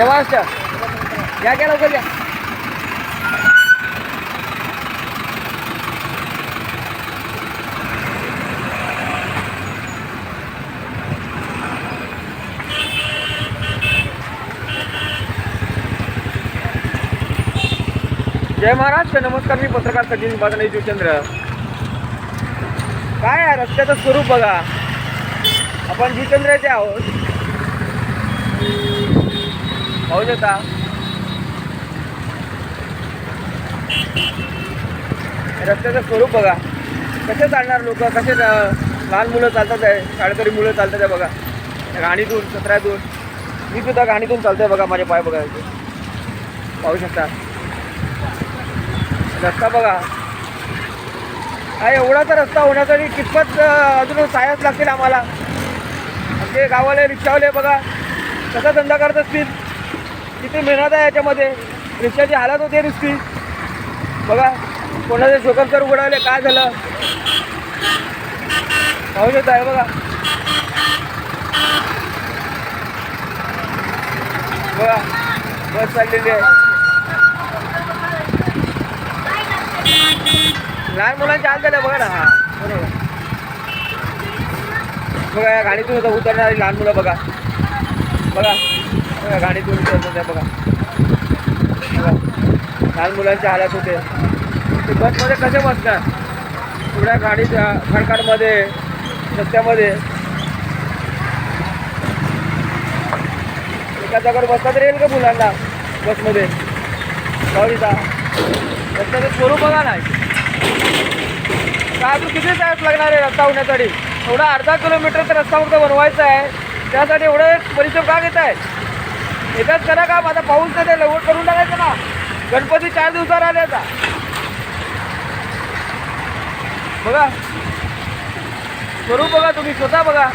जय या क्या लवकर या. जय महाराष्ट्र नमस्कार. मी पत्रकार सचिन बागणे शिवचंद्र काय आहे? रस्त्याचं स्वरूप बघा. आपण शिवचंद्राचे आहोत. पाहू शकता. रस्त्याचं स्वरूप बघा. कसे चालणार लोक? कसे लहान मुलं चालतात आहे शाळकरी मुलं चालतात आहे बघा. घाणीतून सत्रातून. मी सुद्धा घाणीतून चालतोय बघा माझे पाय बघा इथे पाहू शकता. रस्ता बघा. हा एवढाचा रस्ता होण्यासाठी कितपत अजून सायाच लागतील आम्हाला. ते गावाले रिक्षावाले बघा. कसा धंदा करत असतील किती मेहनत आहे याच्यामध्ये? रिक्षाची हालत होते नुसती. बघा कोणाचे शोकम तर उघडावले काय झालं? पाहू शकता आहे बघा. बघा बस चाललेली आहे. लहान मुलांचे हाल झाले बघा ना. हा बरोबर. बघा या गाडीतून उतरणारी लहान मुलं बघा. बघा. बघा गाडीतून उतरतात आहे बघा बघा. लहान मुलांचे आल्यात होते. ते बसमध्ये कसे बसणार? पुढ्या गाडीच्या खडकाडमध्ये रस्त्यामध्ये. एका जागेवर बसतात तरी येईल का मुलांना बसमध्ये? गाडीचा रस्त्याचं स्वरूप बघा नाही काय अजून किती तास लागणार आहे रस्ता होण्यासाठी एवढा अर्धा किलोमीटरचा रस्ता फक्त बनवायचा आहे. त्यासाठी एवढे परिश्रम का घेत आहे एकच करा का? माझा पाऊस नाही लवकर करून टाकायचं ना. गणपती चार दिवसावर आले आता. बघा. करू बघा तुम्ही स्वतः बघा.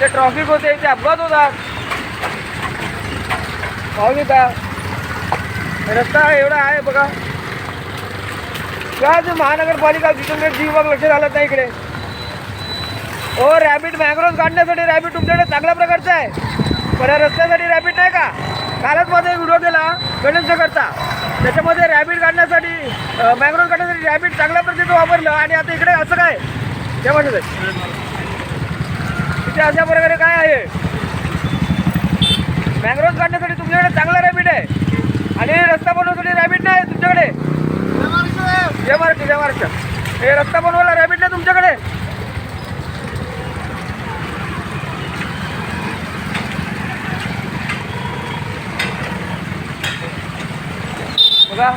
ते ट्रॉफिक होते ते अपघात होतात. पाहू येतात रस्ता एवढा आहे बघा. काय महानगरपालिका जिथून जी विभाग लक्ष झालं नाही इकडे. हो रॅबिट मॅग्रोज काढण्यासाठी रॅबिट तुमच्याकडे चांगल्या प्रकारचा आहे. पण या रस्त्यासाठी रॅबिट नाही का? कालच मध्ये एक व्हिडिओ केला गणेश नगरचा त्याच्यामध्ये रॅबिट काढण्यासाठी मॅग्रोज काढण्यासाठी रॅबिट चांगल्या पद्धतीचं वापरलं आणि आता इकडे असं काय? ते म्हणत आहे. इथे अशा प्रकारे काय आहे? मॅग्रोज काढण्यासाठी तुमच्याकडे चांगला रॅबिट आहे. आणि रस्ता बनवण्यासाठी रॅबिट नाही तुमच्याकडे. जय महाराष्ट्र जय महाराष्ट्र. हे रस्ता बनवायला रॅबिट नाही तुमच्याकडे. बघा.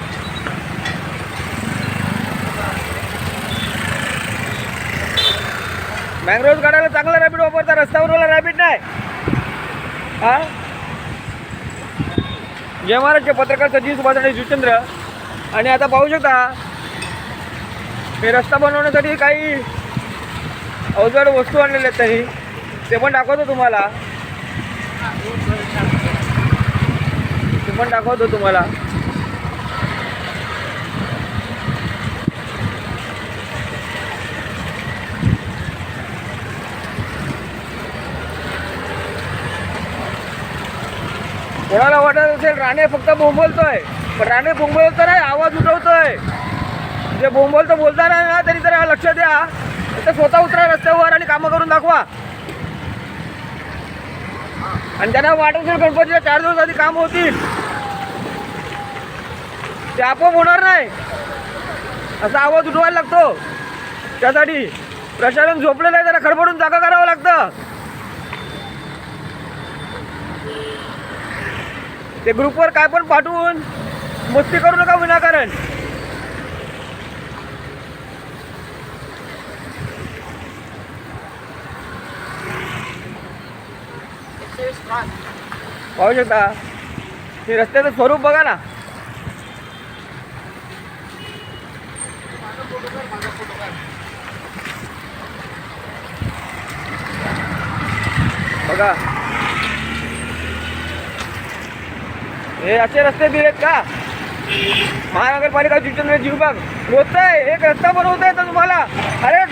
मँग्रोव्ह गाड्याला चांगला रॅबिट वापरता रस्त्यावर रॅबिट नाही. हा? जय महाराष्ट्र पत्रकार सचिन सुभाष आणि आणि आता पाहू शकता हे रस्ता बनवण्यासाठी काही अवजड वस्तू आणलेल्या आहेत तरी ते पण दाखवतो तुम्हाला. ते पण दाखवतो तुम्हाला. कोणाला वाटत असेल राणे फक्त बोंबलतोय. पण राणे बोंबलतो नाही आवाज उठवतोय. जे बोंबलतो बोलता नाही ना तरी जरा लक्ष द्या. तर स्वतः उतरा रस्त्यावर आणि कामं करून दाखवा. आणि त्यांना वाटत असेल गणपतीला चार दिवस आधी काम होतील ते आपोआप होणार नाही. असा आवाज उठवायला लागतो. त्यासाठी प्रशासन झोपलेलं आहे त्याला खडबडून जागा करावं लागतं. ते ग्रुपवर काय पण पाठवून मस्ती करू नका विनाकारण. पाहू शकता हे रस्त्याचं स्वरूप बघा ना. बघा. हे असे रस्ते दिलेत का? महानगरपालिका जितेंद्र जीवबाग होत आहे एक रस्ता बनवत आहे तर तुम्हाला. अरे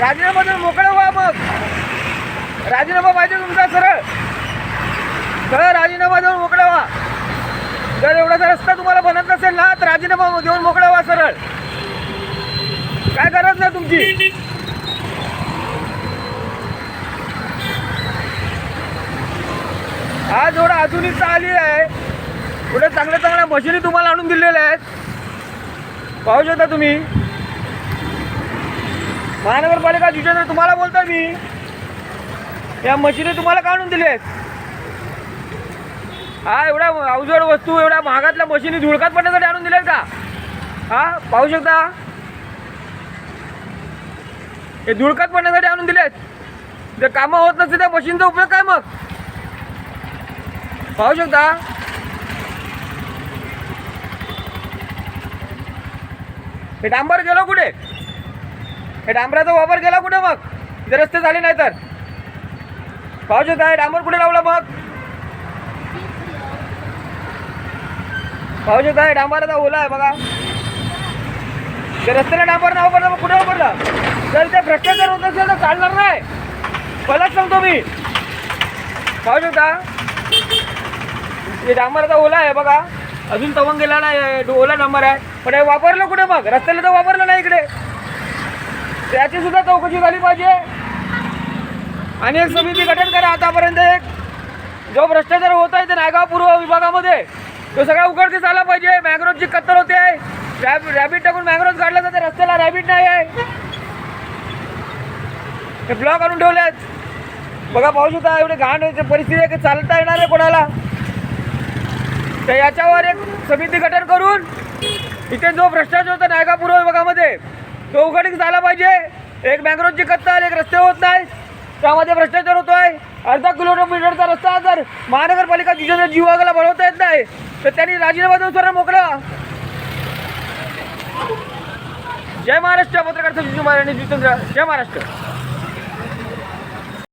राजीनामा देऊन मोकळं व्हा मग. राजीनामा पाहिजे तुमचा सरळ. सरळ राजीनामा देऊन मोकळा व्हा. जर एवढासा रस्ता तुम्हाला बनत नसेल ना तर राजीनामा देऊन मोकळा व्हा सरळ. काय गरज नाही तुमची. आज एवढा आधुनिकता आली आहे. एवढ्या चांगल्या चांगल्या मशिनी तुम्हाला आणून दिलेल्या आहेत. पाहू शकता तुम्ही. महानगरपालिका जितेंद्र तुम्हाला बोलतोय मी. या मशिनी तुम्हाला का आणून दिल्या आहेत? हा एवढ्या अवजड वस्तू एवढ्या महागातल्या मशिनी धुळकात पडण्यासाठी आणून दिल्यात का? हा पाहू शकता. हे धुळकात पडण्यासाठी आणून दिलेत जर कामं होत नसते त्या मशीनचा उपयोग काय मग? पाहू शकता. हे डांबर गेलो कुठे? हे डांबराचा वापर केला कुठे मग? जर रस्ते झाले नाही तर. पाहू काय डांबर कुठे लावला मग? पाहू काय डांबराचा ओला आहे बघा. ते रस्त्याला डांबर ना वापरला मग कुठे वापरलं? जर ते भ्रष्टाचार होत असेल तर चालणार नाही. पहिलाच सांगतो मी. पाहू शकता. हे डांबराचा ओला आहे बघा. अजून तवंग गेला नाही ओला नंबर आहे. पण हे वापरलं कुठे मग? रस्त्याला तर वापरलं नाही इकडे. त्याची सुद्धा चौकशी झाली पाहिजे. आणि एक समिती गठन करा आतापर्यंत एक. जो भ्रष्टाचार होत आहे ते नायगाव पूर्व विभागामध्ये तो सगळा उघडकीस आला पाहिजे. मॅंग्रोवची कत्तल होते. आहे रॅब रॅबिट टाकून मॅंग्रोव काढलं जाते. रस्त्याला रॅबिट नाही आहे. हे ब्लॉक आणून ठेवलेत. बघा पाहू शकता एवढे घाण परिस्थिती आहे की चालता येणार आहे कोणाला? तर याच्यावर एक समिती गठन करून इथे जो भ्रष्टाचार होता नायगापूर विभागामध्ये तो उघडीक झाला पाहिजे. एक मॅंग्रोवची कत्तल एक रस्ते होत नाही. त्यामध्ये भ्रष्टाचार होतो आहे अर्धा किलोमीटरचा रस्ता जर महानगरपालिका जिल्ह्याच्या जीवागाला बळवता येत नाही तर त्यांनी राजीनामा देऊन सरळ मोकळा. जय महाराष्ट्र पत्रकार सचिन महाराणी जितेंद्र जय महाराष्ट्र.